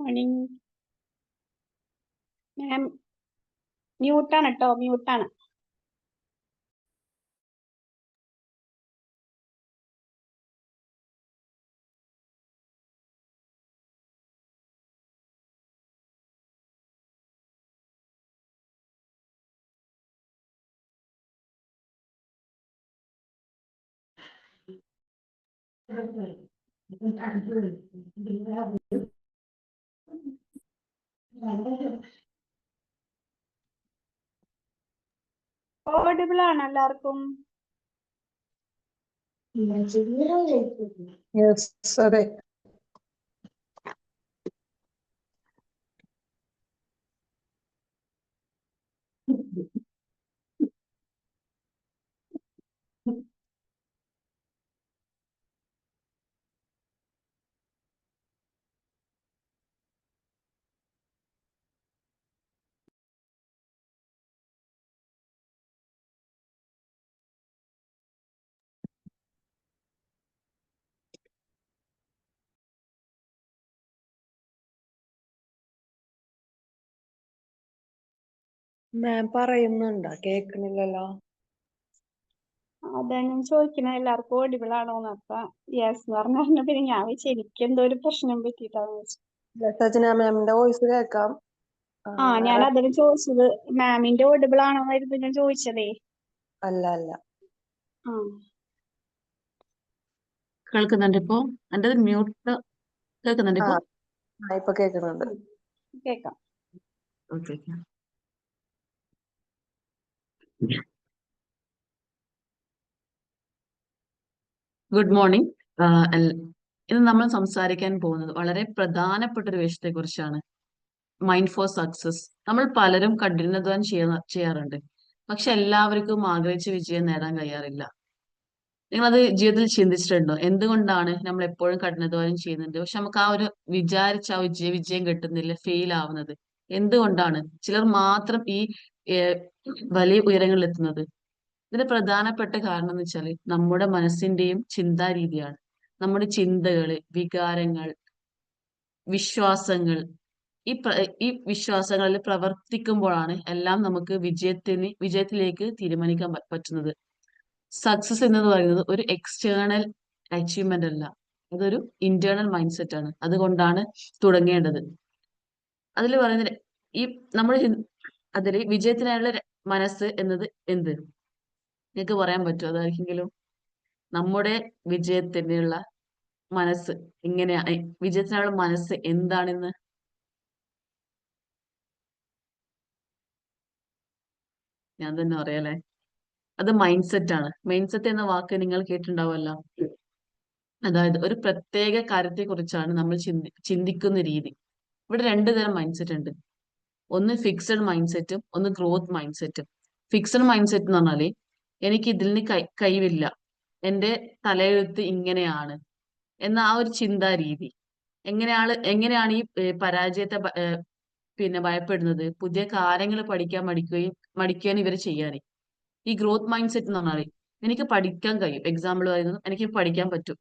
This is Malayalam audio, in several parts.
മോർണിംഗ് മാം മ്യൂട്ടാണ് കേട്ടോ മ്യൂട്ടാണ് ഓഡിബിൾ ആണ് എല്ലാവർക്കും യെസ് അതെ മാം പറയുന്നുണ്ടോ? കേക്കണില്ലല്ലോ അതാ ഞാൻ ചോദിക്കണേ. എല്ലാവർക്കും ഓഡിബിൾ ആണോന്ന്. അപ്പൊ യെസ് എന്ന് പറഞ്ഞ പിന്നെ ഞാൻ വെച്ച് എനിക്ക് എന്തോ ഒരു പ്രശ്നം പറ്റിയിട്ടാന്ന് വെച്ചു സജന മാമിന്റെ വോയിസ് കേക്കാം ആ ഞാൻ അതിന് ചോദിച്ചത്. മാമിന്റെ ഓഡിബിൾ ആണോന്നായിരുന്നു ഞാൻ ചോദിച്ചതേ. അല്ല അല്ല. ആ. കേൾക്കുന്നുണ്ട് ഇപ്പോ? എന്റെ മ്യൂട്ട് കേൾക്കുന്നുണ്ട് ഇപ്പോ? ആ ഇപ്പൊ കേക്കുന്നുണ്ട് കേക്കാം ഓക്കെ ഗുഡ് മോർണിംഗ് ഇന്ന് നമ്മൾ സംസാരിക്കാൻ പോകുന്നത് വളരെ പ്രധാനപ്പെട്ട ഒരു വിഷയത്തെ കുറിച്ചാണ് മൈൻഡ് ഫോർ സക്സസ് നമ്മൾ പലരും കഠിനാധ്വാനം ചെയ്യുന്ന ചെയ്യാറുണ്ട്. പക്ഷെ എല്ലാവർക്കും ആഗ്രഹിച്ച വിജയം നേടാൻ കഴിയാറില്ല. നിങ്ങൾ അത് ജീവിതത്തിൽ ചിന്തിച്ചിട്ടുണ്ടോ? എന്തുകൊണ്ടാണ് നമ്മൾ എപ്പോഴും കഠിനാധ്വാനം ചെയ്യുന്നുണ്ട് പക്ഷെ നമുക്ക് ആ ഒരു വിചാരിച്ച ആ വിജയ കിട്ടുന്നില്ല ഫെയിൽ ആവുന്നത്. എന്തുകൊണ്ടാണ്? ചിലർ മാത്രം ഈ വലിയ ഉയരങ്ങളിൽ എത്തുന്നത്. ഇതിന് പ്രധാനപ്പെട്ട കാരണം എന്ന് വെച്ചാൽ നമ്മുടെ മനസ്സിന്റെയും ചിന്താ രീതിയാണ് നമ്മുടെ ചിന്തകൾ വികാരങ്ങൾ വിശ്വാസങ്ങൾ ഈ ഈ വിശ്വാസങ്ങളിൽ പ്രവർത്തിക്കുമ്പോഴാണ് എല്ലാം നമുക്ക് വിജയത്തിന് വിജയത്തിലേക്ക് തീരുമാനിക്കാൻ പറ്റുന്നത്. സക്സസ് എന്ന് പറയുന്നത് ഒരു എക്സ്റ്റേണൽ അച്ചീവ്മെന്റ് അല്ല. അതൊരു ഇന്റേണൽ മൈൻഡ് സെറ്റ് ആണ്. അതുകൊണ്ടാണ് തുടങ്ങേണ്ടത്. അതിൽ പറയുന്നത് ഈ നമ്മൾ അതിൽ വിജയത്തിനായുള്ള മനസ്സ് എന്നത് എന്ത്? നിങ്ങൾക്ക് പറയാൻ പറ്റുമോ അതായിരിക്കെങ്കിലും നമ്മുടെ വിജയത്തിനുള്ള മനസ്സ് എങ്ങനെയാ? ഏ, വിജയത്തിനുള്ള മനസ്സ് എന്താണെന്ന്? ഞാൻ തന്നെ പറയാലേ അത് മൈൻഡ് സെറ്റ് ആണ്. മൈൻഡ് സെറ്റ് എന്ന വാക്ക് നിങ്ങൾ കേട്ടിട്ടുണ്ടാവുമല്ലോ. അതായത് ഒരു പ്രത്യേക കാര്യത്തെ കുറിച്ചാണ് നമ്മൾ ചിന്തി ചിന്തിക്കുന്ന രീതി. ഇവിടെ രണ്ടു തരം മൈൻഡ് സെറ്റ് ഉണ്ട്. ഒന്ന് ഫിക്സഡ് മൈൻഡ് സെറ്റും ഒന്ന് ഗ്രോത്ത് മൈൻഡ് സെറ്റും ഫിക്സഡ് മൈൻഡ് സെറ്റ് എന്ന് പറഞ്ഞാൽ എനിക്ക് ഇതിന് കൈ കഴിവില്ല. എന്റെ തലയെഴുത്ത് ഇങ്ങനെയാണ്. എന്ന ആ ഒരു ചിന്താ രീതി എങ്ങനെയാണ് എങ്ങനെയാണ് ഈ പരാജയത്തെ പിന്നെ ഭയപ്പെടുന്നത്? പുതിയ കാര്യങ്ങൾ പഠിക്കാൻ മടിക്കുകയും മടിക്കുകയാണ് ഇവർ ചെയ്യാറ്. ഈ ഗ്രോത്ത് മൈൻഡ് സെറ്റ് എന്ന് പറഞ്ഞാൽ എനിക്ക് പഠിക്കാൻ കഴിയും. എക്സാമ്പിൾ പറയുന്നത് എനിക്ക് പഠിക്കാൻ പറ്റും.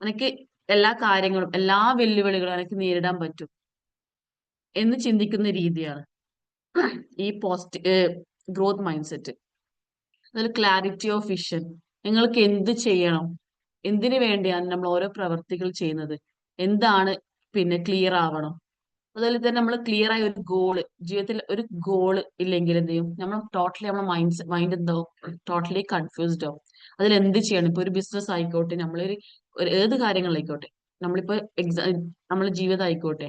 എനിക്ക് എല്ലാ കാര്യങ്ങളും എല്ലാ വെല്ലുവിളികളും എനിക്ക് നേരിടാൻ പറ്റും. എന്ന് ചിന്തിക്കുന്ന രീതിയാണ്. ഈ പോസ്റ്റ് ഗ്രോത്ത് മൈൻഡ് സെറ്റ് അതിൽ ക്ലാരിറ്റി ഓഫ് വിഷൻ നിങ്ങൾക്ക് എന്ത് ചെയ്യണം? എന്തിനു വേണ്ടിയാണ് നമ്മൾ ഓരോ പ്രവർത്തികൾ ചെയ്യുന്നത്? എന്താണ് പിന്നെ ക്ലിയർ ആവണം? അതുപോലെ തന്നെ നമ്മൾ ക്ലിയർ ആയ ഒരു ഗോൾ ജീവിതത്തിൽ ഒരു ഗോൾ ഇല്ലെങ്കിൽ എന്ത് ചെയ്യും? നമ്മൾ ടോട്ടലി നമ്മുടെ മൈൻഡ് മൈൻഡ് എന്താവും ടോട്ടലി കൺഫ്യൂസ്ഡ് ആവും. അതിൽ എന്ത് ചെയ്യണം? ഇപ്പൊ ഒരു ബിസിനസ് ആയിക്കോട്ടെ നമ്മളൊരു ഏത് കാര്യങ്ങളായിക്കോട്ടെ നമ്മളിപ്പോ എക്സാം നമ്മളെ ജീവിതം ആയിക്കോട്ടെ.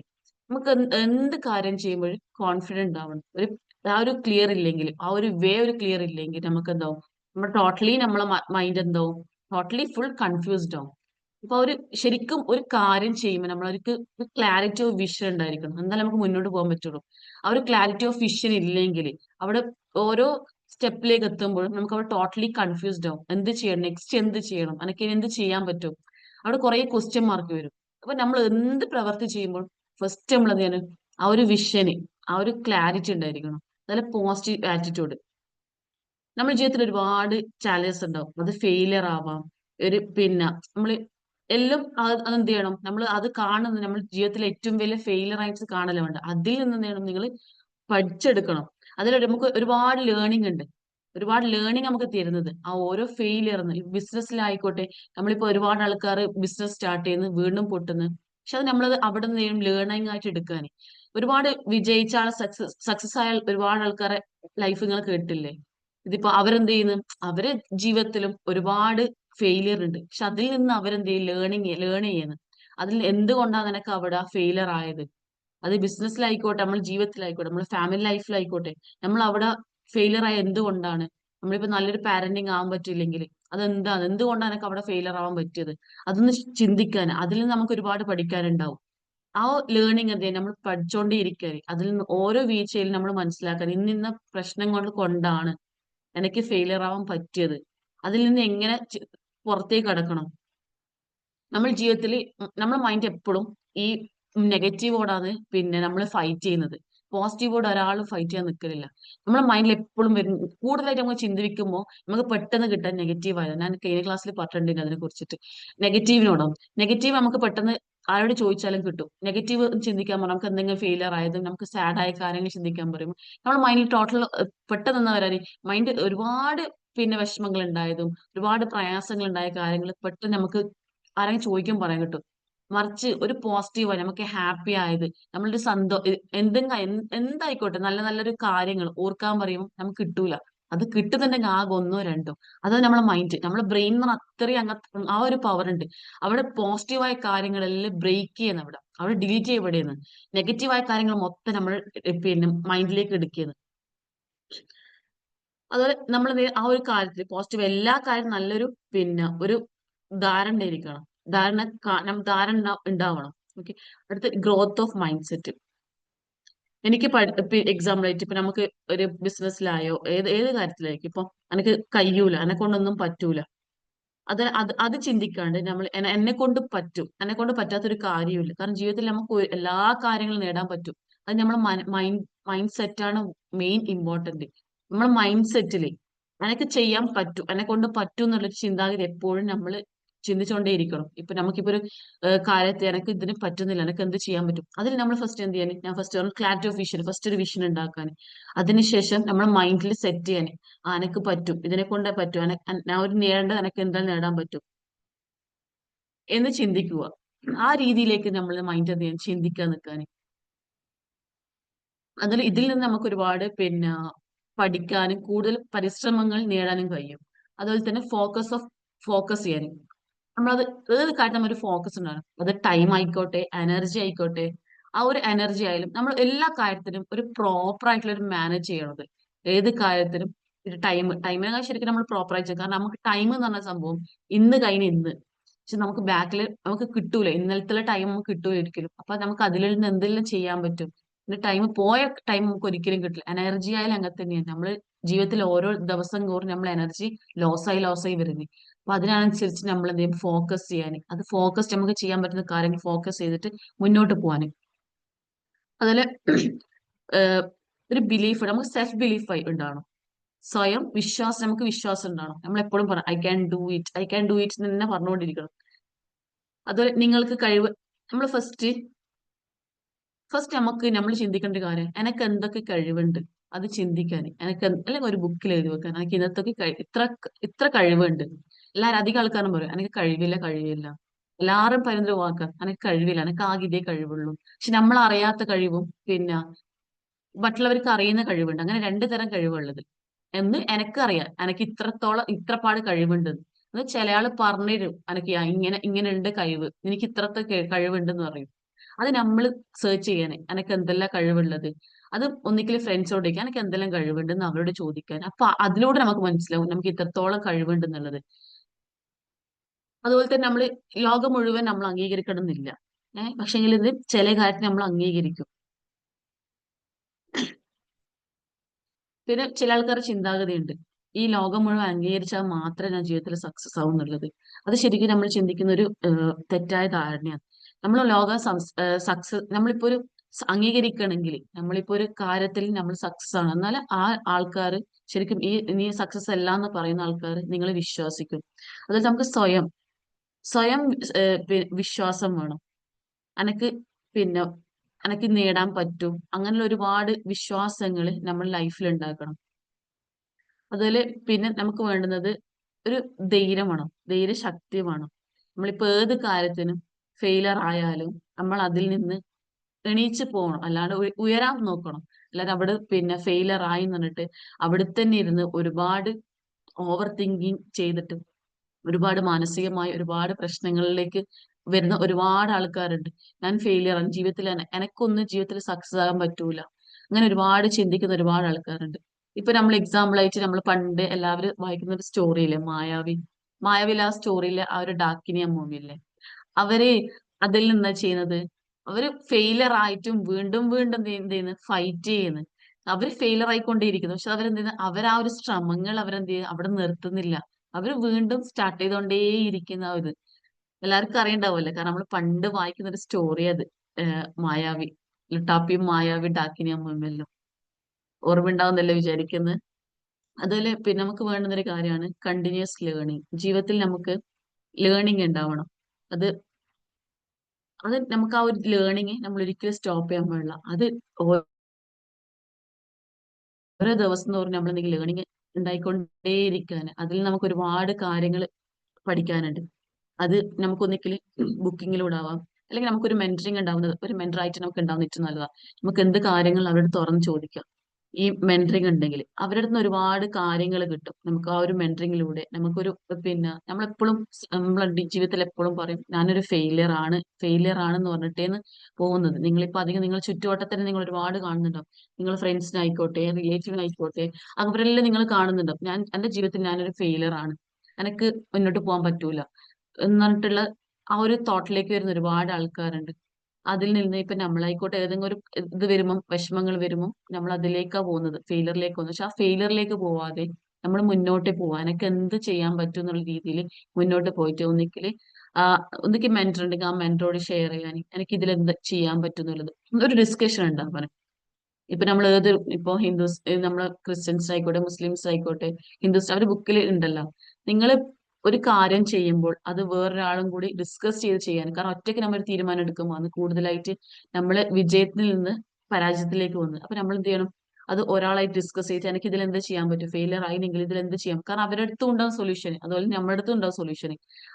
നമുക്ക് എന്ത് കാര്യം ചെയ്യുമ്പോഴും കോൺഫിഡന്റ് ആവണം ഒരു ആ ഒരു ക്ലിയർ ഇല്ലെങ്കിൽ ആ ഒരു വേ ഒരു ക്ലിയർ ഇല്ലെങ്കിൽ നമുക്ക് എന്താവും നമ്മൾ ടോട്ടലി നമ്മളെ മൈൻഡ് എന്താവും? ടോട്ടലി ഫുൾ കൺഫ്യൂസ്ഡ് ആവും. അപ്പൊ ഒരു ശരിക്കും ഒരു കാര്യം ചെയ്യുമ്പോൾ നമ്മളവർക്ക് ഒരു ക്ലാരിറ്റി ഓഫ് വിഷൻ ഉണ്ടായിരിക്കണം. എന്നാലും നമുക്ക് മുന്നോട്ട് പോകാൻ പറ്റുള്ളൂ. ആ ഒരു ക്ലാരിറ്റി ഓഫ് വിഷൻ ഇല്ലെങ്കിൽ അവിടെ ഓരോ സ്റ്റെപ്പിലേക്ക് എത്തുമ്പോഴും നമുക്ക് അവിടെ ടോട്ടലി കൺഫ്യൂസ്ഡ് ആവും. എന്ത് ചെയ്യണം? നെക്സ്റ്റ് എന്ത് ചെയ്യണം? എനിക്ക് എന്ത് ചെയ്യാൻ പറ്റും? അവിടെ കുറെ ക്വസ്റ്റ്യൻ മാർക്ക് വരും. അപ്പൊ നമ്മൾ എന്ത് പ്രവർത്തി ചെയ്യുമ്പോൾ ഫസ്റ്റ് നമ്മൾ എന്ത് ചെയ്യണം ആ ഒരു വിഷന് ആ ഒരു ക്ലാരിറ്റി ഉണ്ടായിരിക്കണം. അതുപോലെ പോസിറ്റീവ് ആറ്റിറ്റ്യൂഡ് നമ്മുടെ ജീവിതത്തിൽ ഒരുപാട് ചാലഞ്ചസ് ഉണ്ടാവും. അത് ഫെയിലിയർ ആവാം. ഒരു പിന്നെ നമ്മൾ എല്ലാം അത് അതെന്ത് ചെയ്യണം? നമ്മൾ അത് കാണുന്നത് നമ്മൾ ജീവിതത്തിലെ ഏറ്റവും വലിയ ഫെയിലിയർ ആയിട്ട് കാണല വേണ്ട. അതിൽ നിന്ന് എന്ത് ചെയ്യണം? നിങ്ങൾ പഠിച്ചെടുക്കണം. അതിൽ നമുക്ക് ഒരുപാട് ലേണിംഗ് ഉണ്ട്. ഒരുപാട് ലേണിംഗ് നമുക്ക് തരുന്നത്. ആ ഓരോ ഫെയിലിയർന്ന് ബിസിനസ്സിലായിക്കോട്ടെ നമ്മളിപ്പോ ഒരുപാട് ആൾക്കാർ ബിസിനസ് സ്റ്റാർട്ട് ചെയ്യുന്നു വീണ്ടും പൊട്ടുന്നു. പക്ഷെ അത് നമ്മളത് അവിടെ നിന്ന് ലേണിംഗ് ആയിട്ട് എടുക്കാൻ ഒരുപാട് വിജയിച്ച ആൾ സക്സസ് സക്സസ് ആയ ഒരുപാട് ആൾക്കാരെ ലൈഫ് നിങ്ങൾ കേട്ടില്ലേ? ഇതിപ്പോ അവരെന്ത് ചെയ്യുന്നു അവർ ജീവിതത്തിലും ഒരുപാട് ഫെയിലിയർ ഉണ്ട്. പക്ഷെ അതിൽ നിന്ന് അവരെന്ത് ചെയ്യും ലേണിങ് ലേൺ ചെയ്യുന്നു അതിൽ എന്തുകൊണ്ടാണ് നിനക്ക് അവിടെ ഫെയിലർ ആയത്? അത് ബിസിനസ്സിലായിക്കോട്ടെ നമ്മൾ ജീവിതത്തിലായിക്കോട്ടെ നമ്മൾ ഫാമിലി ലൈഫിലായിക്കോട്ടെ നമ്മൾ അവിടെ ഫെയിലിയർ ആയ എന്തുകൊണ്ടാണ്? നമ്മളിപ്പോ നല്ലൊരു പാരന്റിങ് ആവാൻ പറ്റില്ലെങ്കിൽ അതെന്താണ് എന്തുകൊണ്ടാണ് എനിക്ക് അവിടെ ഫെയിലർ ആവാൻ പറ്റിയത്? അതൊന്ന് ചിന്തിക്കാൻ. അതിൽ നിന്ന് നമുക്ക് ഒരുപാട് പഠിക്കാനുണ്ടാവും. ആ ലേണിംഗ് എന്ത് നമ്മൾ പഠിച്ചുകൊണ്ടേ ഇരിക്കാൻ അതിൽ നിന്ന് ഓരോ വീഴ്ചയിലും നമ്മൾ മനസ്സിലാക്കാൻ. ഇന്നിന്ന പ്രശ്നങ്ങൾ കൊണ്ടാണ് എനിക്ക് ഫെയിലിയർ ആവാൻ പറ്റിയത്. അതിൽ നിന്ന് എങ്ങനെ പുറത്തേക്ക് കടക്കണം? നമ്മൾ ജീവിതത്തിൽ നമ്മുടെ മൈൻഡ് എപ്പോഴും ഈ നെഗറ്റീവോടാണ് പിന്നെ നമ്മൾ ഫൈറ്റ് ചെയ്യുന്നത്. പോസിറ്റീവോട് ഒരാൾ ഫൈറ്റ് ചെയ്യാൻ നിൽക്കലില്ല നമ്മുടെ മൈൻഡിൽ എപ്പോഴും വരും. കൂടുതലായിട്ട് നമുക്ക് ചിന്തിക്കുമ്പോൾ നമുക്ക് പെട്ടെന്ന് കിട്ടാൻ നെഗറ്റീവ് ആയത്. ഞാൻ കഴിഞ്ഞ ക്ലാസ്സിൽ പറഞ്ഞിട്ടുണ്ട് അതിനെ കുറിച്ചിട്ട്. നെഗറ്റീവിനോടും നെഗറ്റീവ് നമുക്ക് പെട്ടെന്ന് ആരോട് ചോദിച്ചാലും കിട്ടും. നെഗറ്റീവ് ചിന്തിക്കാൻ പറയും നമുക്ക് എന്തെങ്കിലും ഫെയിലിയർ ആയതും നമുക്ക് സാഡ് ആയ കാര്യങ്ങൾ ചിന്തിക്കാൻ പറയും. നമ്മുടെ മൈൻഡിൽ ടോട്ടൽ പെട്ടെന്ന് വരാൻ മൈൻഡ് ഒരുപാട് പിന്നെ വിഷമങ്ങൾ ഉണ്ടായതും ഒരുപാട് പ്രയാസങ്ങൾ ഉണ്ടായ കാര്യങ്ങൾ പെട്ടെന്ന് നമുക്ക് ആരെങ്കിലും ചോദിക്കാൻ പറയാൻ കിട്ടും. മറിച്ച് ഒരു പോസിറ്റീവായി നമുക്ക് ഹാപ്പി ആയത് നമ്മളൊരു സന്തോ എന്തെങ്കിലും എന്തായിക്കോട്ടെ നല്ല നല്ലൊരു കാര്യങ്ങൾ ഓർക്കാൻ പറയുമ്പോൾ നമുക്ക് കിട്ടൂല. അത് കിട്ടുന്നുണ്ടെങ്കിൽ ആകെ ഒന്നോ രണ്ടോ. അത് നമ്മളെ മൈൻഡ് നമ്മളെ ബ്രെയിൻ എന്ന് അത്രയും അങ്ങ ആ ഒരു പവർ ഉണ്ട്. അവിടെ പോസിറ്റീവായ കാര്യങ്ങളെല്ലാം ബ്രേക്ക് ചെയ്യുന്ന അവിടെ. അവിടെ ഡിലീറ്റ് ചെയ്യപ്പെടുന്നത് നെഗറ്റീവായ കാര്യങ്ങൾ മൊത്തം നമ്മൾ പിന്നെ മൈൻഡിലേക്ക് എടുക്കുന്നത് അതുപോലെ നമ്മൾ ആ ഒരു കാര്യത്തിൽ പോസിറ്റീവ് എല്ലാ കാര്യവും നല്ലൊരു പിന്നെ ഒരു ധാരണ ഇരിക്കണം ധാരണ ധാരണ ഉണ്ടാവണം. ഓക്കെ അടുത്ത ഗ്രോത്ത് ഓഫ് മൈൻഡ് സെറ്റ് എനിക്ക് എക്സാമ്പിൾ ആയിട്ട് ഇപ്പൊ നമുക്ക് ഒരു ബിസിനസ്സിലായോ ഏത് ഏത് കാര്യത്തിലായിരിക്കും? ഇപ്പൊ എനിക്ക് കഴിയൂല എന്നെ കൊണ്ടൊന്നും പറ്റൂല. അത് അത് അത് ചിന്തിക്കാണ്ട് നമ്മൾ എന്നെ കൊണ്ട് പറ്റും. എന്നെ കൊണ്ട് പറ്റാത്തൊരു കാര്യമില്ല കാരണം ജീവിതത്തിൽ നമുക്ക് എല്ലാ കാര്യങ്ങളും നേടാൻ പറ്റും. അത് നമ്മൾ മൈൻഡ് മൈൻഡ് സെറ്റാണ് മെയിൻ ഇമ്പോർട്ടന്റ് നമ്മൾ മൈൻഡ് സെറ്റിൽ എനിക്ക് ചെയ്യാൻ പറ്റും. എന്നെ കൊണ്ട് പറ്റും എന്നുള്ളൊരു ചിന്താഗതി എപ്പോഴും നമ്മൾ ചിന്തിച്ചുകൊണ്ടേ ഇരിക്കണം ഇപ്പൊ നമുക്കിപ്പോ ഒരു കാര്യത്തെ എനിക്ക് ഇതിന് പറ്റുന്നില്ല എനിക്ക് എന്ത് ചെയ്യാൻ പറ്റും? അതിൽ നമ്മൾ ഫസ്റ്റ് എന്ത് ചെയ്യാൻ ഞാൻ first clarity of vision first ഒരു വിഷൻ ഉണ്ടാക്കാൻ അതിനുശേഷം നമ്മൾ മൈൻഡിൽ സെറ്റ് ചെയ്യാൻ ആ എനക്ക് പറ്റും. ഇതിനെ കൊണ്ടേ പറ്റും. ഞാൻ ഒരു നേടേണ്ടത് എനിക്ക് എന്താ നേടാൻ പറ്റും. എന്ന് ചിന്തിക്കുക. ആ രീതിയിലേക്ക് നമ്മൾ മൈൻഡ് എന്ത് ചെയ്യാൻ? ചിന്തിക്കാൻ നിൽക്കാൻ അതിൽ ഇതിൽ നിന്ന് നമുക്ക് ഒരുപാട് പിന്നെ പഠിക്കാനും കൂടുതൽ പരിശ്രമങ്ങൾ നേടാനും കഴിയും. അതുപോലെ തന്നെ ഫോക്കസ് ഓഫ് ഫോക്കസ് ചെയ്യാനും. നമ്മളത് ഏത് കാര്യം ഒരു ഫോക്കസ് ഉണ്ടാകും അത് ടൈം ആയിക്കോട്ടെ എനർജി ആയിക്കോട്ടെ ആ ഒരു എനർജി ആയാലും നമ്മൾ എല്ലാ കാര്യത്തിനും ഒരു പ്രോപ്പർ ആയിട്ടുള്ള ഒരു മാനേജ് ചെയ്യണത് ഏത് കാര്യത്തിനും ഒരു ടൈം ടൈമിനെ ശരിക്കും നമ്മൾ പ്രോപ്പർ ആയി ചെയ്യാം കാരണം നമുക്ക് ടൈം എന്ന് പറഞ്ഞ സംഭവം ഇന്ന് കഴിഞ്ഞ് ഇന്ന്. പക്ഷെ നമുക്ക് ബാക്കിൽ നമുക്ക് കിട്ടൂല. ഇന്നലത്തെ ടൈം നമുക്ക് കിട്ടൂല ഒരിക്കലും അപ്പൊ നമുക്ക് അതിൽ നിന്ന് എന്തെല്ലാം ചെയ്യാൻ പറ്റും. ടൈം പോയ ടൈം നമുക്ക് ഒരിക്കലും കിട്ടില്ല. എനർജി ആയാലും അങ്ങനെ തന്നെയാണ്. നമ്മൾ ജീവിതത്തിൽ ഓരോ ദിവസം തോറും നമ്മൾ എനർജി ലോസ് ആയി ലോസ് ആയി വരുന്നത് അപ്പൊ അതിനനുസരിച്ച് നമ്മൾ എന്ത് ചെയ്യും? ഫോക്കസ് ചെയ്യാൻ അത് ഫോക്കസ് നമുക്ക് ചെയ്യാൻ പറ്റുന്ന കാര്യങ്ങൾ ഫോക്കസ് ചെയ്തിട്ട് മുന്നോട്ട് പോകാൻ അതുപോലെ ഒരു ബിലീഫ് നമുക്ക് സെൽഫ് ബിലീഫ് ഉണ്ടാവണം. സ്വയം വിശ്വാസം നമുക്ക് വിശ്വാസം ഉണ്ടാവണം. നമ്മൾ എപ്പോഴും പറയാം I can do it I can do it എന്ന് തന്നെ പറഞ്ഞുകൊണ്ടിരിക്കണം. അതുപോലെ നിങ്ങൾക്ക് കഴിവ് നമ്മൾ ഫസ്റ്റ് ഫസ്റ്റ് നമുക്ക് നമ്മൾ ചിന്തിക്കേണ്ട കാര്യം എനക്ക് എന്തൊക്കെ കഴിവുണ്ട്? അത് ചിന്തിക്കാൻ എനിക്ക് അല്ലെങ്കിൽ ഒരു ബുക്കിൽ എഴുതി വെക്കാൻ. എനിക്ക് ഇന്നത്തൊക്കെ ഇത്ര ഇത്ര കഴിവുണ്ട്. എല്ലാവരും അധികം ആൾക്കാരും പറയും എനിക്ക് കഴിവില്ല കഴിവില്ല. എല്ലാവരും പറയുന്നൊരു വാക്ക് എനിക്ക് കഴിവില്ല എനിക്ക് ആകെ ഇതേ കഴിവുള്ളൂ. പക്ഷെ നമ്മൾ അറിയാത്ത കഴിവും പിന്നെ മറ്റുള്ളവർക്ക് അറിയുന്ന കഴിവുണ്ട്. അങ്ങനെ രണ്ടു തരം കഴിവുള്ളത്. എന്ന് എനിക്കറിയാം എനിക്ക് ഇത്രത്തോളം ഇത്രപാട് കഴിവുണ്ട്. എന്ന് ചില ആൾ പറഞ്ഞുതരും എനിക്ക് ഇങ്ങനെ ഇങ്ങനെ ഉണ്ട് കഴിവ്. എനിക്ക് ഇത്രത്തെ കഴി- കഴിവുണ്ടെന്ന് പറയും. അത് നമ്മൾ സെർച്ച് ചെയ്യാൻ എനിക്ക് എന്തെല്ലാം കഴിവുള്ളത്? അത് ഒന്നിക്കൽ ഫ്രണ്ട്സോട് ചോദിക്കാൻ എനിക്ക് എന്തെല്ലാം കഴിവുണ്ടെന്ന് അവരോട് ചോദിക്കാൻ. അപ്പൊ അതിലൂടെ നമുക്ക് മനസ്സിലാവും നമുക്ക് ഇത്രത്തോളം കഴിവുണ്ടെന്നുള്ളത്. അതുപോലെ തന്നെ നമ്മൾ ലോകം മുഴുവൻ നമ്മൾ അംഗീകരിക്കണം എന്നില്ല ഏഹ് പക്ഷെങ്കിൽ ഇത് ചില കാര്യത്തിൽ നമ്മൾ അംഗീകരിക്കും. പിന്നെ ചില ആൾക്കാരുടെ ചിന്താഗതിയുണ്ട്. ഈ ലോകം മുഴുവൻ അംഗീകരിച്ചാൽ മാത്രമേ ഞാൻ ജീവിതത്തിൽ സക്സസ് ആവും എന്നുള്ളത് അത് ശരിക്കും നമ്മൾ ചിന്തിക്കുന്ന ഒരു തെറ്റായ ധാരണയാണ്. നമ്മൾ ലോക സക്സസ് നമ്മളിപ്പോ ഒരു അംഗീകരിക്കണമെങ്കിൽ നമ്മളിപ്പോ ഒരു കാര്യത്തിൽ നമ്മൾ സക്സസ് ആണ്. എന്നാൽ ആ ആൾക്കാർ ശരിക്കും ഈ നീ സക്സസ് അല്ല എന്ന് പറയുന്ന ആൾക്കാർ നിങ്ങൾ വിശ്വസിക്കും. അതുപോലെ നമുക്ക് സ്വയം സ്വയം വിശ്വാസം വേണം. അനക്ക് പിന്നെ അനക്ക് നേടാൻ പറ്റും. അങ്ങനെയുള്ള ഒരുപാട് വിശ്വാസങ്ങൾ നമ്മൾ ലൈഫിൽ ഉണ്ടാക്കണം. അതുപോലെ പിന്നെ നമുക്ക് വേണ്ടുന്നത് ഒരു ധൈര്യം വേണം. ധൈര്യശക്തി വേണം. നമ്മളിപ്പോ ഏത് കാര്യത്തിനും ഫെയിലർ ആയാലും നമ്മൾ അതിൽ നിന്ന് എണീച്ച് പോകണം. അല്ലാണ്ട് ഉയരാൻ നോക്കണം. അല്ലാതെ അവിടെ പിന്നെ ഫെയിലർ ആയി എന്നിട്ട് അവിടെ തന്നെ ഇരുന്ന് ഒരുപാട് ഓവർ തിങ്കിങ് ചെയ്തിട്ട് ഒരുപാട് മാനസികമായ ഒരുപാട് പ്രശ്നങ്ങളിലേക്ക് വരുന്ന ഒരുപാട് ആൾക്കാരുണ്ട്. ഞാൻ ഫെയിലിയർ ആണ്. ജീവിതത്തിൽ എന- എനക്കൊന്നും ജീവിതത്തിൽ സക്സസ് ആകാൻ പറ്റൂല. അങ്ങനെ ഒരുപാട് ചിന്തിക്കുന്ന ഒരുപാട് ആൾക്കാരുണ്ട്. ഇപ്പൊ നമ്മൾ എക്സാമ്പിൾ ആയിട്ട് നമ്മൾ പണ്ട് എല്ലാവരും വായിക്കുന്ന ഒരു സ്റ്റോറിയില്ലേ മായാവി. മായാവിൽ ആ സ്റ്റോറിയിലെ ആ ഒരു ഡാക്കിനി അമ്മൂമ്മയില്ലേ അവർ അതിൽ നിന്നാ ചെയ്യുന്നത്? അവർ ഫെയിലർ ആയിട്ടും വീണ്ടും വീണ്ടും എന്ത് ചെയ്യുന്നു- ഫൈറ്റ് ചെയ്യുന്നു. അവർ ഫെയിലർ ആയിക്കൊണ്ടേയിരിക്കുന്നു. പക്ഷെ അവരെന്ത് ചെയ്യുന്നത് അവർ ആ ഒരു ശ്രമങ്ങൾ അവരെന്ത് ചെയ്യുന്നു? അവിടെ നിർത്തുന്നില്ല. അവർ വീണ്ടും സ്റ്റാർട്ട് ചെയ്തുകൊണ്ടേയിരിക്കുന്ന ഇത്. എല്ലാവർക്കും അറിയണ്ടാവുമല്ലോ? കാരണം നമ്മൾ പണ്ട് വായിക്കുന്ന ഒരു സ്റ്റോറി അത് മായാവി. ലുട്ടാപ്പിയും മായാവി ഡാക്കിനി അമ്മമ്മല്ലോ ഓർമ്മ ഉണ്ടാവുന്നല്ലേ വിചാരിക്കുന്നത് അതുപോലെ പിന്നെ നമുക്ക് വേണ്ടുന്ന ഒരു കാര്യമാണ് കണ്ടിന്യൂസ് ലേണിംഗ് ജീവിതത്തിൽ നമുക്ക് ലേണിംഗ് ഉണ്ടാവണം. അത് അത് നമുക്ക് ആ ഒരു ലേണിങ് നമ്മൾ ഒരിക്കലും സ്റ്റോപ്പ് ചെയ്യാൻ പാടില്ല. അത് ഓരോ ദിവസം തോറും നമ്മൾ എന്തെങ്കിലും ലേണിങ് ഉണ്ടായിക്കൊണ്ടേയിരിക്കാൻ അതിൽ നമുക്ക് ഒരുപാട് കാര്യങ്ങൾ പഠിക്കാനുണ്ട്. അത് നമുക്ക് ഒന്നിക്കൽ ബുക്കിങ്ങിലൂടെ ആവാം അല്ലെങ്കിൽ നമുക്കൊരു മെന്ററിങ് ഉണ്ടാവുന്നത് ഒരു മെന്റർ ആയിട്ട് നമുക്ക് ഉണ്ടാവുന്ന ഏറ്റവും നല്ലതാണ് നമുക്ക് എന്ത് കാര്യങ്ങൾ അവരോട് തുറന്ന് ചോദിക്കാം. ഈ മെന്ററിങ് ഉണ്ടെങ്കിൽ അവരുടെ നിന്ന് ഒരുപാട് കാര്യങ്ങൾ കിട്ടും. നമുക്ക് ആ ഒരു മെന്ററിങ്ങിലൂടെ നമുക്കൊരു പിന്നെ നമ്മളെപ്പോഴും നമ്മളെ ജീവിതത്തിൽ എപ്പോഴും പറയും ഞാനൊരു ഫെയിലിയർ ആണ് ഫെയിലിയർ ആണെന്ന് പറഞ്ഞിട്ടേന്ന് പോകുന്നത്. നിങ്ങളിപ്പോ അധികം നിങ്ങൾ ചുറ്റുവട്ടത്തിന് നിങ്ങൾ ഒരുപാട് കാണുന്നുണ്ടാവും. നിങ്ങൾ ഫ്രണ്ട്സിനായിക്കോട്ടെ റിലേറ്റീവിനായിക്കോട്ടെ അവരെല്ലാം നിങ്ങൾ കാണുന്നുണ്ടാവും. ഞാൻ എന്റെ ജീവിതത്തിൽ ഞാനൊരു ഫെയിലിയർ ആണ്. എനിക്ക് മുന്നോട്ട് പോകാൻ പറ്റൂല. എന്ന് പറഞ്ഞിട്ടുള്ള ആ ഒരു തോട്ടിലേക്ക് വരുന്ന ഒരുപാട് ആൾക്കാരുണ്ട്. അതിൽ നിന്ന് ഇപ്പൊ നമ്മളായിക്കോട്ടെ ഏതെങ്കിലും ഒരു ഇത് വരുമ്പം വിഷമങ്ങൾ വരുമ്പം നമ്മൾ അതിലേക്കാ പോകുന്നത് ഫെയിലറിലേക്ക് പോകുന്നത്. പക്ഷെ ആ ഫെയിലറിലേക്ക് പോവാതെ നമ്മൾ മുന്നോട്ട് പോവാനൊക്കെ എന്ത് ചെയ്യാൻ പറ്റും എന്നുള്ള രീതിയിൽ മുന്നോട്ട് പോയിട്ട് ഒന്നിക്കൽ ഒന്നിക്ക് മെന്റർ ഉണ്ടെങ്കിൽ ആ മെന്ററോട് ഷെയർ ചെയ്യാൻ എനിക്ക് ഇതിൽ എന്ത് ചെയ്യാൻ പറ്റും എന്നുള്ളത്. ഒരു ഡിസ്കഷൻ ഉണ്ടാവാൻ ഇപ്പൊ നമ്മൾ ഏത് ഇപ്പൊ ഹിന്ദുസ് നമ്മൾ ക്രിസ്ത്യൻസ് ആയിക്കോട്ടെ മുസ്ലിംസ് ആയിക്കോട്ടെ ഹിന്ദുസ് അവർ ബുക്കിൽ ഉണ്ടല്ലോ നിങ്ങൾ ഒരു കാര്യം ചെയ്യുമ്പോൾ അത് വേറൊരാളും കൂടി ഡിസ്കസ് ചെയ്ത് ചെയ്യാൻ കാരണം ഒറ്റയ്ക്ക് നമ്മൾ ഒരു തീരുമാനം എടുക്കുമ്പോൾ അത് കൂടുതലായിട്ട് നമ്മൾ വിജയത്തിൽ നിന്ന് പരാജയത്തിലേക്ക് വന്നു. അപ്പൊ നമ്മൾ എന്ത് ചെയ്യണം? അത് ഒരാളായിട്ട് ഡിസ്കസ് ചെയ്ത് എനിക്ക് ഇതിൽ എന്ത് ചെയ്യാൻ പറ്റും? ഫെയിലിയർ ആയില്ലെങ്കിൽ ഇതിൽ എന്ത് ചെയ്യാം? കാരണം അവരുടെ അടുത്തും ഉണ്ടാവും സൊല്യൂഷൻ അതുപോലെ നമ്മുടെ അടുത്തും ഉണ്ടാവും സൊല്യൂഷൻ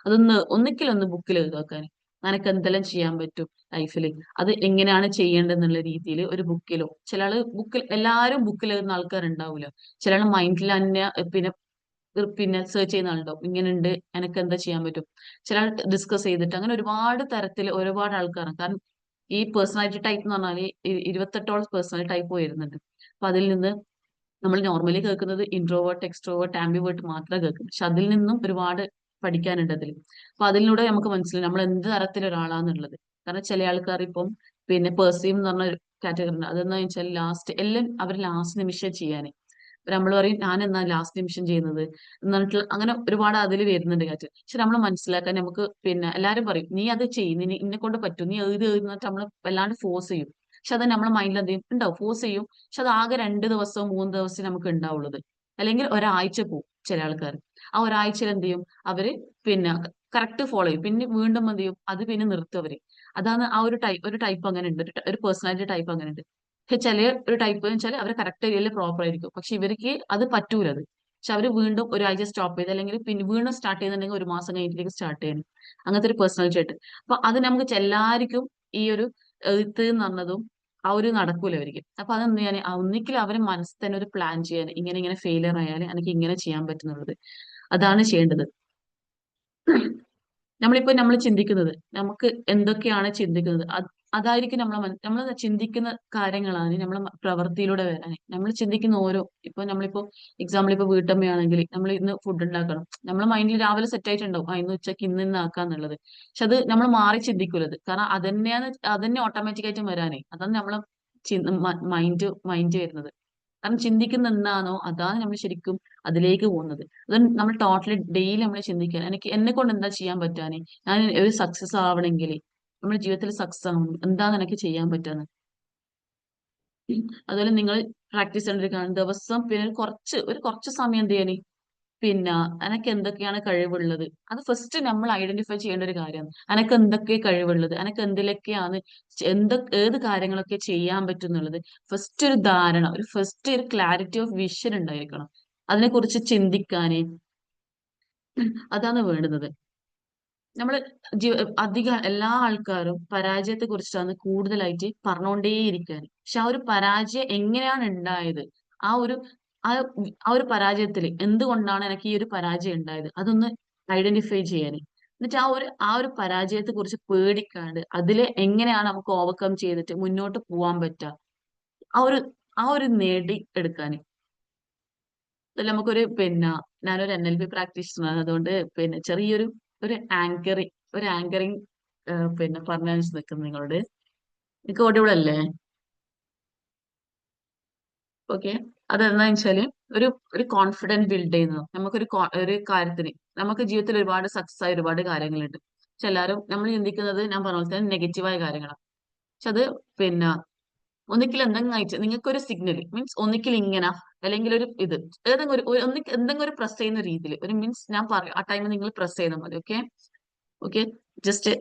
അതൊന്ന് ഒന്നിക്കലൊന്ന് ബുക്കിൽ എഴുതാക്കാൻ നിനക്ക് എന്തെല്ലാം ചെയ്യാൻ പറ്റും ലൈഫിൽ അത് എങ്ങനെയാണ് ചെയ്യേണ്ടതെന്നുള്ള രീതിയിൽ ഒരു ബുക്കിലോ ചില ആൾ ബുക്കിൽ എല്ലാവരും ബുക്കിൽ എഴുതുന്ന ആൾക്കാരുണ്ടാവില്ല. ചില ആൾ മൈൻഡിൽ തന്നെ പിന്നെ പിന്നെ സെർച്ച് ചെയ്യുന്ന ആളുണ്ടാവും ഇങ്ങനെ ഉണ്ട് എനിക്ക് എന്താ ചെയ്യാൻ പറ്റും? ചില ആൾ ഡിസ്കസ് ചെയ്തിട്ട് അങ്ങനെ ഒരുപാട് തരത്തിൽ ഒരുപാട് ആൾക്കാരാണ്. കാരണം ഈ പേഴ്സണാലിറ്റി ടൈപ്പ് എന്ന് പറഞ്ഞാൽ ഇരുപത്തെട്ടോളം പേഴ്സണാലിറ്റി ടൈപ്പ് വരുന്നുണ്ട് അപ്പൊ അതിൽ നിന്ന് നമ്മൾ നോർമലി കേൾക്കുന്നത് ഇൻട്രോവേർട്ട് എക്സ്ട്രോവേർട്ട് ആംബിവേർട്ട് മാത്രമേ കേൾക്കും പക്ഷെ അതിൽ നിന്നും ഒരുപാട് പഠിക്കാനുണ്ട് അതിൽ അപ്പൊ അതിലൂടെ നമുക്ക് മനസ്സിലായി നമ്മൾ എന്ത് തരത്തിൽ ഒരാളാന്നുള്ളത് കാരണം ചില ആൾക്കാർ ഇപ്പം പിന്നെ പേഴ്സീവ് എന്ന് പറഞ്ഞ ഒരു കാറ്റഗറി ഉണ്ട്. അതെന്താ വെച്ചാൽ ലാസ്റ്റ് എല്ലാം അവർ ലാസ്റ്റ് നിമിഷം ചെയ്യാനേ. നമ്മൾ പറയും ഞാൻ എന്നാ ലാസ്റ്റ് നിമിഷം ചെയ്യുന്നത്? എന്നിട്ട് അങ്ങനെ ഒരുപാട് അതിൽ വരുന്നുണ്ട് കാറ്റ് പക്ഷെ നമ്മൾ മനസ്സിലാക്കാൻ നമുക്ക് പിന്നെ എല്ലാരും പറയും നീ അത് ചെയ്യും നീ ഇന്നെ കൊണ്ട് പറ്റും നീ എഴുതി എന്നിട്ട് നമ്മൾ വല്ലാണ്ട് ഫോഴ്സ് ചെയ്യും. പക്ഷെ അത് നമ്മളെ മൈൻഡിൽ എന്ത് ചെയ്യും? ഉണ്ടാവും ഫോഴ്സ് ചെയ്യും. പക്ഷെ അത് ആകെ രണ്ട് ദിവസവും മൂന്ന് ദിവസം നമുക്ക് ഉണ്ടാവുള്ളത്. അല്ലെങ്കിൽ ഒരാഴ്ച പോവും ചില ആൾക്കാർ ആ ഒരാഴ്ചയിൽ എന്ത് ചെയ്യും? അവർ പിന്നെ കറക്റ്റ് ഫോളോ ചെയ്യും. പിന്നെ വീണ്ടും എന്ത് ചെയ്യും? അത് പിന്നെ നിർത്തും അവർ. അതാണ് ആ ഒരു ടൈപ്പ് ഒരു ടൈപ്പ് അങ്ങനെ ഉണ്ട്. ഒരു- പേഴ്സണാലിറ്റി ടൈപ്പ് അങ്ങനെ ഉണ്ട്. ചില ഒരു ടൈപ്പ് എന്ന് വെച്ചാൽ അവർ കറക്റ്റ് ഏരിയയിൽ പ്രോപ്പർ ആയിരിക്കും. പക്ഷെ ഇവർക്ക് അത് പറ്റൂല അത് പക്ഷെ അവർ വീണ്ടും ഒരാഴ്ച സ്റ്റോപ്പ് ചെയ്ത് അല്ലെങ്കിൽ പിന്നെ വീണ്ടും സ്റ്റാർട്ട് ചെയ്യുന്നുണ്ടെങ്കിൽ ഒരു മാസം കഴിഞ്ഞിട്ടേക്ക് സ്റ്റാർട്ട് ചെയ്യണം. അങ്ങനത്തെ ഒരു പേഴ്സണാലിറ്റി ആയിട്ട്. അപ്പൊ അത് നമുക്ക് എല്ലാവർക്കും ഈ ഒരു എഴുത്ത് എന്ന് പറഞ്ഞതും ആ ഒരു നടക്കൂല അവർക്ക് അപ്പൊ അതെന്ത് ചെയ്യാൻ ഒന്നിക്കലും അവരെ മനസ്സിൽ തന്നെ ഒരു പ്ലാൻ ചെയ്യാൻ ഇങ്ങനെ ഇങ്ങനെ ഫെയിലിയർ ആയാൽ എനിക്ക് ഇങ്ങനെ ചെയ്യാൻ പറ്റുന്നുള്ളത്. അതാണ് ചെയ്യേണ്ടത്. നമ്മളിപ്പോ നമ്മൾ ചിന്തിക്കുന്നത് നമുക്ക് എന്തൊക്കെയാണ് ചിന്തിക്കുന്നത്? അതായിരിക്കും നമ്മളെ നമ്മൾ ചിന്തിക്കുന്ന കാര്യങ്ങളാണ് നമ്മളെ പ്രവൃത്തിയിലൂടെ വരാൻ. നമ്മൾ ചിന്തിക്കുന്ന ഓരോ ഇപ്പൊ നമ്മളിപ്പോ എക്സാമ്പിൾ ഇപ്പൊ വീട്ടമ്മയാണെങ്കിൽ നമ്മൾ ഇന്ന് ഫുഡ് ഉണ്ടാക്കണം. നമ്മളെ മൈൻഡിൽ രാവിലെ സെറ്റ് ആയിട്ടുണ്ടാവും. ആ ഇന്ന് ഉച്ചയ്ക്ക് ഇന്ന് ഇന്ന് ആക്കാന്നുള്ളത്. പക്ഷെ അത് നമ്മൾ മാറി ചിന്തിക്കൂലത്. കാരണം അതന്നെയാണ് അതന്നെ ഓട്ടോമാറ്റിക് വരാനേ. അതാണ് നമ്മളെ മൈൻഡ് മൈൻഡ് വരുന്നത്. കാരണം ചിന്തിക്കുന്ന എന്താണോ അതാണ് നമ്മൾ ശരിക്കും അതിലേക്ക് പോകുന്നത്. അത് നമ്മൾ ടോട്ടലി ഡെയിലി നമ്മൾ ചിന്തിക്കാൻ എനിക്ക് എന്നെ കൊണ്ട് എന്താ ചെയ്യാൻ പറ്റാനേ? ഞാൻ ഒരു സക്സസ് ആവണമെങ്കിൽ നമ്മുടെ ജീവിതത്തിൽ സക്സസ് ആവണം എന്താ നിനക്ക് ചെയ്യാൻ പറ്റുന്നത് അതുപോലെ നിങ്ങൾ പ്രാക്ടീസ് ചെയ്യേണ്ടിരിക്കുകയാണ് ദിവസം പിന്നെ കുറച്ച് ഒരു കുറച്ച് സമയം എന്ത് ചെയ്യണേ പിന്നെ അനക്ക് എന്തൊക്കെയാണ് കഴിവുള്ളത്? അത് ഫസ്റ്റ് നമ്മൾ ഐഡന്റിഫൈ ചെയ്യേണ്ട ഒരു കാര്യമാണ്. അനക്ക് എന്തൊക്കെ കഴിവുള്ളത്? അനക്ക് എന്തിലൊക്കെയാണ് എന്തൊക്കെ ഏത് കാര്യങ്ങളൊക്കെ ചെയ്യാൻ പറ്റും എന്നുള്ളത് ഫസ്റ്റ് ഒരു ധാരണ ഒരു ഫസ്റ്റ് ഒരു ക്ലാരിറ്റി ഓഫ് വിഷൻ ഉണ്ടായിരിക്കണം. അതിനെക്കുറിച്ച് ചിന്തിക്കാന്. അതാണ് വേണ്ടുന്നത്. നമ്മൾ അധികം എല്ലാ ആൾക്കാരും പരാജയത്തെ കുറിച്ചിട്ടാണ് കൂടുതലായിട്ട് പറഞ്ഞുകൊണ്ടേയിരിക്കാൻ പക്ഷെ ആ ഒരു പരാജയം എങ്ങനെയാണ് ഉണ്ടായത് ആ ഒരു ആ ഒരു പരാജയത്തിൽ എന്തുകൊണ്ടാണ് എനിക്ക് ഈ ഒരു പരാജയം ഉണ്ടായത് അതൊന്ന് ഐഡന്റിഫൈ ചെയ്യാൻ എന്നിട്ട് ആ ഒരു ആ ഒരു പരാജയത്തെ കുറിച്ച് പേടിക്കാണ്ട് അതിലെ എങ്ങനെയാണ് നമുക്ക് ഓവർകം ചെയ്തിട്ട് മുന്നോട്ട് പോവാൻ പറ്റുക ആ ഒരു ആ ഒരു നേടി എടുക്കാൻ അതിൽ നമുക്കൊരു പിന്നെ ഞാനൊരു എൻ എൽ പി പ്രാക്ടീഷണർ അതുകൊണ്ട് പിന്നെ ചെറിയൊരു ഒരു ആങ്കറിങ് ഒരു ആങ്കറിങ് പിന്നെ പറഞ്ഞു നിൽക്കുന്നു നിങ്ങളോട്. നിങ്ങൾക്ക് ഓഡിബിൾ അല്ലേ? ഓക്കെ അതെന്താ വെച്ചാൽ ഒരു ഒരു കോൺഫിഡൻസ് ബിൽഡ് ചെയ്യുന്നത്. നമുക്കൊരു ഒരു കാര്യത്തിന് നമുക്ക് ജീവിതത്തിൽ ഒരുപാട് സക്സസ് ആയ ഒരുപാട് കാര്യങ്ങളുണ്ട്. പക്ഷെ എല്ലാവരും നമ്മൾ ചിന്തിക്കുന്നത് ഞാൻ പറഞ്ഞ പോലെ തന്നെ നെഗറ്റീവായ കാര്യങ്ങളാണ്. പക്ഷെ അത് പിന്നെ ഒന്നിക്കിൽ എന്തെങ്കിലും നിങ്ങൾക്ക് ഒരു സിഗ്നൽ മീൻസ് ഒന്നിക്കിൽ ഇങ്ങനെ അല്ലെങ്കിൽ ഒരു ഇത് ഏതെങ്കിലും ഒരു- ഒന്നിക്ക് എന്തെങ്കിലും ഒരു പ്രസ് ചെയ്യുന്ന രീതിയിൽ ഒരു മീൻസ് ഞാൻ പറയും ആ ടൈമിൽ നിങ്ങൾ പ്രസ് ചെയ്താൽ മതി ഓക്കെ ഓക്കെ ജസ്റ്റ്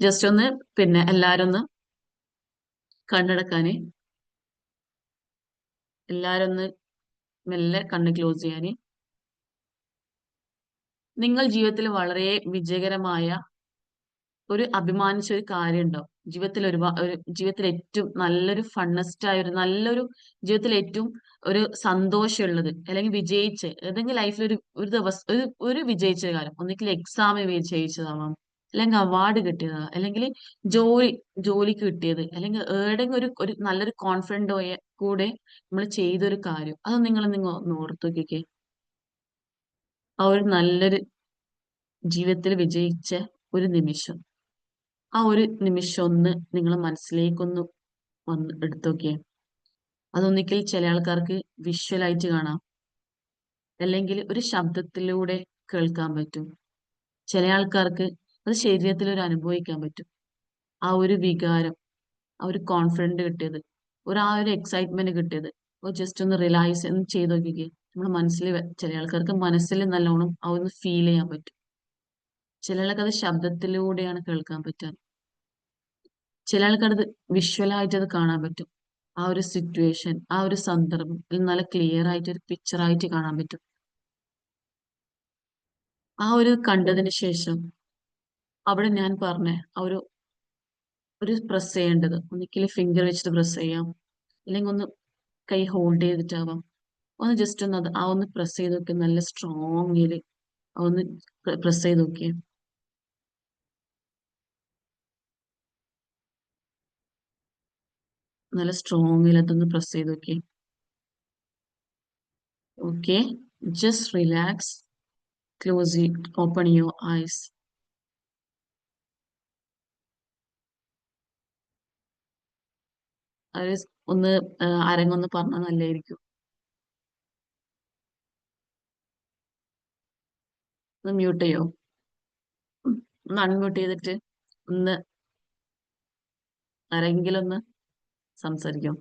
ജസ്റ്റ് ഒന്ന് പിന്നെ എല്ലാരും ഒന്ന് കണ്ണടക്കാന് എല്ലാരും ഒന്ന് മെല്ലെ കണ്ണ് ക്ലോസ് ചെയ്യാന്. നിങ്ങൾ ജീവിതത്തിൽ വളരെ വിജയകരമായ ഒരു അഭിമാനിച്ച ഒരു കാര്യം ഉണ്ടാവും ജീവിതത്തിൽ ഒരുപാട് ഒരു ജീവിതത്തിൽ ഏറ്റവും നല്ലൊരു ഫണ്ണസ്റ്റ് ആയ ഒരു നല്ലൊരു ജീവിതത്തിൽ ഏറ്റവും ഒരു സന്തോഷമുള്ളത് അല്ലെങ്കിൽ വിജയിച്ച് ഏതെങ്കിലും ലൈഫിൽ ഒരു ഒരു ദിവസം ഒരു ഒരു വിജയിച്ച കാലം ഒന്നിക്കിൽ എക്സാം വിജയിച്ചതാവാം അല്ലെങ്കിൽ അവാർഡ് കിട്ടിയതാ അല്ലെങ്കിൽ ജോലി ജോലിക്ക് കിട്ടിയത് അല്ലെങ്കിൽ ഏടെങ്കിലും ഒരു ഒരു നല്ലൊരു കോൺഫിഡന്റ് പോയ കൂടെ നമ്മൾ ചെയ്തൊരു കാര്യം അത് നിങ്ങൾ നിങ്ങൾ ഒന്ന് ആ ഒരു നല്ലൊരു ജീവിതത്തിൽ വിജയിച്ച ഒരു നിമിഷം. ആ ഒരു നിമിഷം ഒന്ന് നിങ്ങൾ മനസ്സിലേക്കൊന്ന് വന്ന് എടുത്തോക്കെ അതൊന്നിക്കൽ ചില ആൾക്കാർക്ക് വിഷ്വലായിട്ട് കാണാം. അല്ലെങ്കിൽ ഒരു ശബ്ദത്തിലൂടെ കേൾക്കാൻ പറ്റും. ചില ആൾക്കാർക്ക് അത് ശരീരത്തിൽ ഒരു അനുഭവിക്കാൻ പറ്റും. ആ ഒരു വികാരം ആ ഒരു കോൺഫിഡന്റ് കിട്ടിയത് ഒരു ആ ഒരു എക്സൈറ്റ്മെന്റ് കിട്ടിയത് അപ്പോൾ ജസ്റ്റ് ഒന്ന് റിലാക്സ് ചെയ്ത് നോക്കിക്കേ. നമ്മുടെ മനസ്സിൽ ചില ആൾക്കാർക്ക് മനസ്സിൽ നല്ലോണം ആ ഒന്ന് ഫീൽ ചെയ്യാൻ പറ്റും. ചില ആൾക്കത് ശബ്ദത്തിലൂടെയാണ് കേൾക്കാൻ പറ്റുക ചില ആൾക്കത് വിഷ്വലായിട്ട് അത് കാണാൻ പറ്റും. ആ ഒരു സിറ്റുവേഷൻ ആ ഒരു സന്ദർഭം നല്ല ക്ലിയർ ആയിട്ട് ഒരു പിക്ചർ ആയിട്ട് കാണാൻ പറ്റും. ആ ഒരു കണ്ടതിന് ശേഷം അവിടെ ഞാൻ പറഞ്ഞ ആ ഒരു ഒരു പ്രസ് ചെയ്യേണ്ടത്. ഒന്നിക്കൽ ഫിംഗർ വെച്ചിട്ട് പ്രസ് ചെയ്യാം. അല്ലെങ്കിൽ ഒന്ന് കൈ ഹോൾഡ് ചെയ്തിട്ടാവാം. ഒന്ന് ജസ്റ്റ് ഒന്ന് അത് ആ ഒന്ന് പ്രസ് ചെയ്ത് നോക്കി നല്ല സ്ട്രോങ്ങിൽ ഒന്ന് പ്രസ് ചെയ്ത് നോക്കിയേ. നല്ല സ്ട്രോങ് അതൊന്ന് പ്രസ് ചെയ്ത് നോക്കി okay just relax close open your eyes അത് ഒന്ന് അരങ്ങൊന്ന് പറഞ്ഞാൽ നല്ലതായിരിക്കും ഒന്ന് മ്യൂട്ട് ചെയ്യോ? ഒന്ന് അൺമ്യൂട്ട് ചെയ്തിട്ട് ഒന്ന് ആരെങ്കിലും ഒന്ന് സംസാരിക്കും.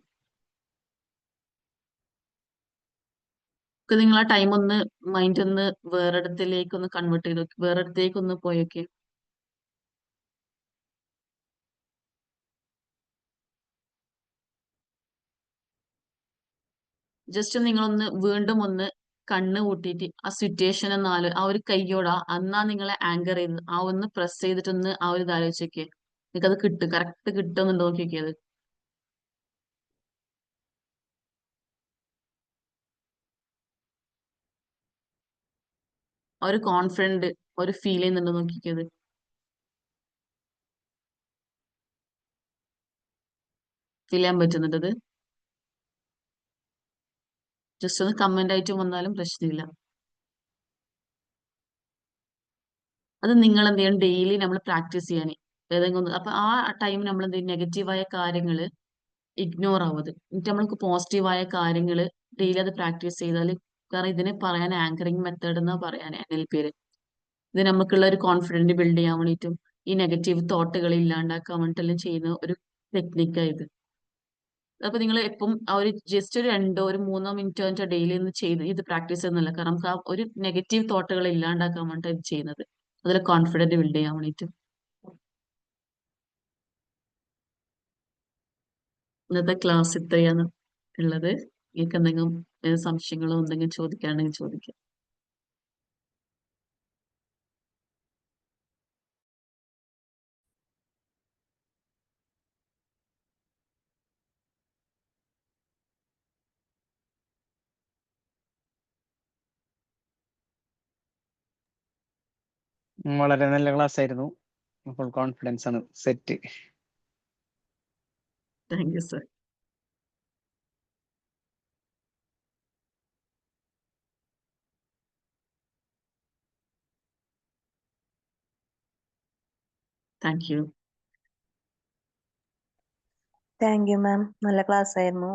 നിങ്ങൾ ആ ടൈം ഒന്ന് മൈൻഡ് ഒന്ന് വേറെടത്തിലേക്ക് ഒന്ന് കൺവേർട്ട് ചെയ്ത് വേറെ വേറെടത്തേക്ക് ഒന്ന് പോയൊക്കെ ജസ്റ്റ് നിങ്ങളൊന്ന് വീണ്ടും ഒന്ന് കണ്ണ് കൂട്ടിയിട്ട് ആ സിറ്റുവേഷൻ ഒന്ന് ആലോ ആ ഒരു കയ്യോടാ അന്നാ നിങ്ങളെ ആങ്കർ ചെയ്ത് ആ ഒന്ന് പ്രസ് ചെയ്തിട്ടൊന്ന് ആ ഒരു ഇത് ആലോചിച്ച് നോക്കിയേ നിങ്ങൾക്ക് അത് കിട്ടും കറക്റ്റ് കിട്ടുമെന്ന് നോക്കിയൊക്കെ നോക്കിയത് ഒരു കോൺഫിഡന്റ് ഒരു ഫീൽ ചെയ്യുന്നുണ്ടോ നോക്കിക്കത് ഫീൽ ചെയ്യാൻ പറ്റുന്നുണ്ടത് ജസ്റ്റ് ഒന്ന് കമന്റ് ആയിട്ട് വന്നാലും പ്രശ്നമില്ല. അത് നിങ്ങൾ എന്ത് ചെയ്യണം? ഡെയിലി നമ്മൾ പ്രാക്ടീസ് ചെയ്യാൻ ഏതെങ്കിലും ഒന്ന്. അപ്പൊ ആ ടൈം നമ്മൾ എന്ത് ചെയ്യും? നെഗറ്റീവായ കാര്യങ്ങൾ ഇഗ്നോർ ആവത് എന്നിട്ട് നമ്മൾക്ക് പോസിറ്റീവായ കാര്യങ്ങൾ ഡെയിലി അത് പ്രാക്ടീസ് ചെയ്താൽ കാരണം ഇതിനെ പറയാൻ ആങ്കറിങ് മെത്തേഡ് എന്നാ പറയാൻ എൻ എൽ പിയിൽ ഇത് നമുക്കുള്ള ഒരു കോൺഫിഡൻസ് ബിൽഡ് ചെയ്യാൻ വേണ്ടിയിട്ടും ഈ നെഗറ്റീവ് തോട്ടുകൾ ഇല്ലാണ്ടാക്കാൻ വേണ്ടിയിട്ടെല്ലാം ചെയ്യുന്ന ഒരു ടെക്നിക്കാണ് ഇത്. അപ്പൊ നിങ്ങൾ എപ്പം ആ ഒരു ജസ്റ്റ് ഒരു രണ്ടോ ഒരു മൂന്നോ മിനിറ്റോ അഞ്ചോ ഡെയിലി ഒന്ന് ചെയ്ത് ഇത് പ്രാക്ടീസ് ചെയ്യുന്നില്ല കാരണം നമുക്ക് ആ ഒരു നെഗറ്റീവ് തോട്ടുകൾ ഇല്ലാണ്ടാക്കാൻ വേണ്ടിയിട്ട് ഇത് ചെയ്യുന്നത്. അതിൽ കോൺഫിഡന്റ് ബിൽഡ് ചെയ്യാൻ വേണ്ടിയിട്ട്. ഇന്നത്തെ ക്ലാസ് ഇത്രയാണ് ഉള്ളത്. നിങ്ങൾക്ക് എന്തെങ്കിലും സംശയങ്ങളോ എന്തെങ്കിലും ചോദിക്കാണെങ്കിൽ ചോദിക്കാം. വളരെ നല്ല ക്ലാസ് ആയിരുന്നു ഫുൾ കോൺഫിഡൻസ് ആണ് set thank you sir thank you thank you ma'am നല്ല ക്ലാസ് ആയിരുന്നു.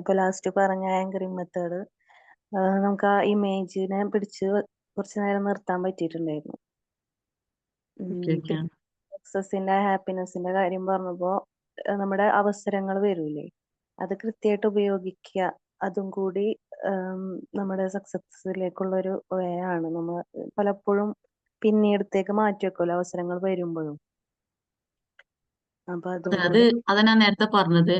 ഇപ്പൊ ലാസ്റ്റ് പറഞ്ഞ ആങ്കറിങ് മെത്തേഡ് നമുക്ക് ആ ഇമേജിനെ പിടിച്ച് കുറച്ചു നേരം നിർത്താൻ പറ്റിയിട്ടുണ്ടായിരുന്നു. സക്സസിന്റെ ഹാപ്പിനെസിന്റെ കാര്യം പറഞ്ഞപ്പോ നമ്മുടെ അവസരങ്ങൾ വരൂലേ? അത് കൃത്യമായിട്ട് ഉപയോഗിക്കുക. അതും കൂടി നമ്മുടെ സക്സസിലേക്കുള്ള ഒരു വേ ആണ്. നമ്മൾ പലപ്പോഴും പിന്നീടത്തേക്ക് മാറ്റി വെക്കുമല്ലോ അവസരങ്ങൾ വരുമ്പോഴും. അപ്പൊ അതും അതെ നേരത്തെ പറഞ്ഞത്.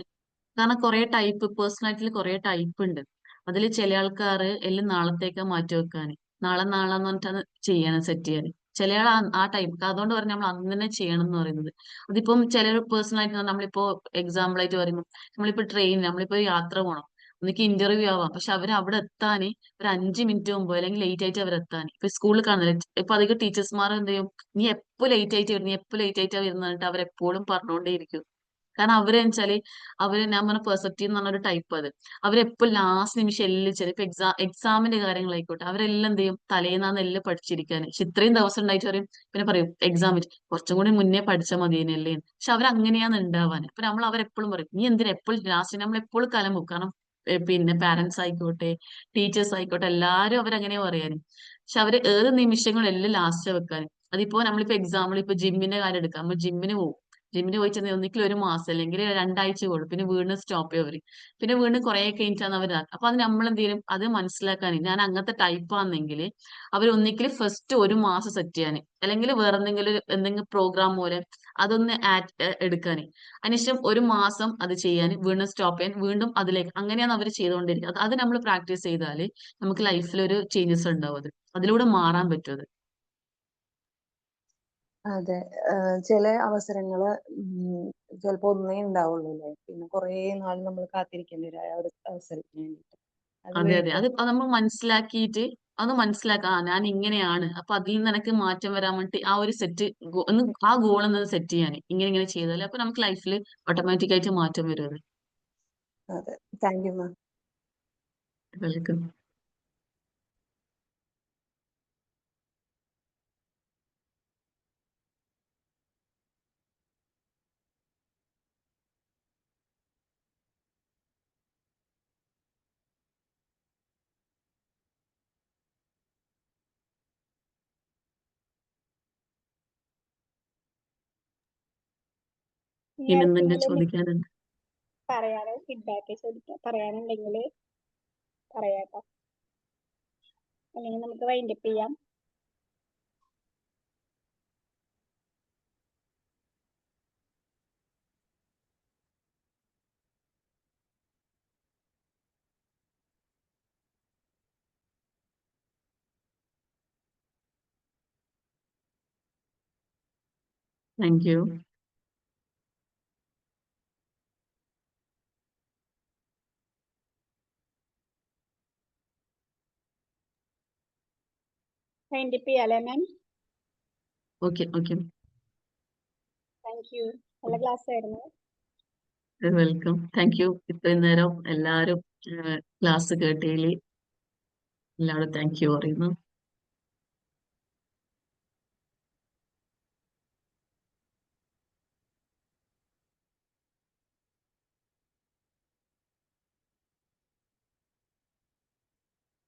കാരണം കുറെ ടൈപ്പ് പേഴ്സണാലിറ്റിയിൽ കുറെ ടൈപ്പ് ഉണ്ട്. അതിൽ ചില ആൾക്കാർ എല്ലാം നാളത്തേക്ക് മാറ്റി വെക്കാന് നാളെ നാളെ എന്ന് പറഞ്ഞിട്ടാണ് ചെയ്യാൻ സെറ്റ് ചെയ്യാൻ ചില ആൾ ആ- ആ ടൈപ്പ് അതുകൊണ്ട് പറഞ്ഞ നമ്മൾ അന്ന് തന്നെ ചെയ്യണം എന്ന് പറയുന്നത്. അതിപ്പം ചില പേഴ്സണാലിറ്റി നമ്മളിപ്പോ എക്സാമ്പിൾ ആയിട്ട് പറയുമ്പോൾ നമ്മളിപ്പോ ട്രെയിൻ നമ്മളിപ്പോ യാത്ര പോകണം ഒന്നിക്ക് ഇന്റർവ്യൂ ആവാം. പക്ഷെ അവർ അവിടെ എത്താന് ഒരു അഞ്ച് മിനിറ്റ് മുമ്പോ അല്ലെങ്കിൽ ലേറ്റ് ആയിട്ട് അവർ എത്താൻ ഇപ്പൊ സ്കൂളിൽ കാണുന്നില്ല? ഇപ്പൊ അധികം ടീച്ചേഴ്സ്മാർ എന്ത് ചെയ്യും? നീ എപ്പോ ലേറ്റ് ആയിട്ട് വരും? നീ എപ്പോ ലേറ്റ് ആയിട്ടാ വരുന്നിട്ട് അവരെപ്പോഴും പറഞ്ഞുകൊണ്ടേയിരിക്കും കാരണം അവർ വെച്ചാൽ അവർ ഞാൻ പറഞ്ഞ പെർസെപ്റ്റീവ് എന്ന് പറഞ്ഞ ഒരു ടൈപ്പ് അത് അവരെപ്പോൾ ലാസ്റ്റ് നിമിഷം എല്ലാം ചെയ്യും ഇപ്പൊ എക്സാം എക്സാമിന്റെ കാര്യങ്ങളായിക്കോട്ടെ. അവരെല്ലാം എന്ത് ചെയ്യും? തലേന്നാന്ന് എല്ലാം പഠിച്ചിരിക്കാൻ പക്ഷെ ഇത്രയും ദിവസം ഉണ്ടായിട്ട് പറയും. പിന്നെ പറയും എക്സാം കുറച്ചും കൂടി മുന്നേ പഠിച്ചാൽ മതിയെന്നല്ലേ പക്ഷെ അവർ അങ്ങനെയാണ് ഉണ്ടാവാൻ അപ്പൊ നമ്മൾ അവരെപ്പോഴും പറയും നീ എന്തിനാ എപ്പോഴും ലാസ്റ്റ് നമ്മൾ എപ്പോഴും കലമ്പും കാരണം പിന്നെ പാരന്റ്സ് ആയിക്കോട്ടെ ടീച്ചേഴ്സ് ആയിക്കോട്ടെ എല്ലാരും അവരങ്ങനെ പറയാനും. പക്ഷെ അവർ ഏത് നിമിഷങ്ങളും എല്ലാം ലാസ്റ്റ് വെക്കാനും. അതിപ്പോ നമ്മളിപ്പോ എക്സാമ്പിൾ ഇപ്പൊ ജിമ്മിന്റെ കാര്യം എടുക്കാം. നമ്മൾ ജിമ്മിന് പോകും ജിമ്മിന് പോയി ചെന്ന് ഒന്നിക്കൽ ഒരു മാസം അല്ലെങ്കിൽ രണ്ടാഴ്ച കൂടും. പിന്നെ വീണ്ടും സ്റ്റോപ്പ് ചെയ്യും അവർ. പിന്നെ വീണ്ടും കുറെ കഴിഞ്ഞിട്ടാണ് അവർ അപ്പൊ അത് നമ്മൾ എന്ത് ചെയ്യും അത് മനസ്സിലാക്കാൻ ഞാൻ അങ്ങനത്തെ ടൈപ്പ് ആണെങ്കിൽ അവർ ഒന്നിക്കൽ ഫസ്റ്റ് ഒരു മാസം സെറ്റ് ചെയ്യാൻ അല്ലെങ്കിൽ വേറെ എന്തെങ്കിലും എന്തെങ്കിലും പ്രോഗ്രാം പോലെ അതൊന്ന് ആഡ് എടുക്കാൻ അതിനുശേഷം ഒരു മാസം അത് ചെയ്യാൻ വീണ്ടും സ്റ്റോപ്പ് ചെയ്യാൻ വീണ്ടും അതിലേക്ക്. അങ്ങനെയാണ് അവർ ചെയ്തുകൊണ്ടിരിക്കുന്നത് അത് നമ്മൾ പ്രാക്ടീസ് ചെയ്താൽ നമുക്ക് ലൈഫിൽ ഒരു ചേഞ്ചസ് ഉണ്ടാവും അതിലൂടെ മാറാൻ പറ്റും അതെ. ചില അവസരങ്ങൾ ഉം ചിലപ്പോ ഒന്നേ ഉണ്ടാവുള്ളൂ അല്ലേ? പിന്നെ കുറേ നാൾ നമ്മൾ കാത്തിരിക്കേണ്ടി വരും ആ ഒരു അവസരത്തിന് വേണ്ടിയിട്ട്. അത് അതെ അതെ. അത് അത് നമ്മൾ മനസ്സിലാക്കിയിട്ട് അത് മനസ്സിലാക്കാം ആ ഞാൻ ഇങ്ങനെയാണ്. അപ്പൊ അതിൽ നിന്ന് എനിക്ക് മാറ്റം വരാൻ വേണ്ടി ആ ഒരു സെറ്റ് ഒന്ന് ആ ഗോൾ എന്നത് സെറ്റ് ചെയ്യാൻ. ഇങ്ങനെ ഇങ്ങനെ ചെയ്താലേ അപ്പൊ നമുക്ക് ലൈഫിൽ ഓട്ടോമാറ്റിക് ആയിട്ട് മാറ്റം വരും അത്. അതെ. Thank you ma'am. വെൽക്കം. ഇനി ഇനി എന്തെങ്കിലും ആർക്കെങ്കിലും ചോദിക്കാനുണ്ട്? പറയാനോ? ഫീഡ്ബാക്ക് ചോദിക്കാൻ പറയാനുണ്ടെങ്കിൽ പറയാട്ടോ. അല്ലെങ്കിൽ നമുക്ക് വൈൻഡപ്പ് ചെയ്യാം. Thank you ചെയ്യാലേ ma'am? Okay okay. Thank you. നല്ല ക്ലാസ് ആയിരുന്നു വെൽക്കം താങ്ക് യു ഇത്രയും നേരം എല്ലാവരും ക്ലാസ് കേട്ടതിൽ എല്ലാവരും താങ്ക് യു പറയുന്നു.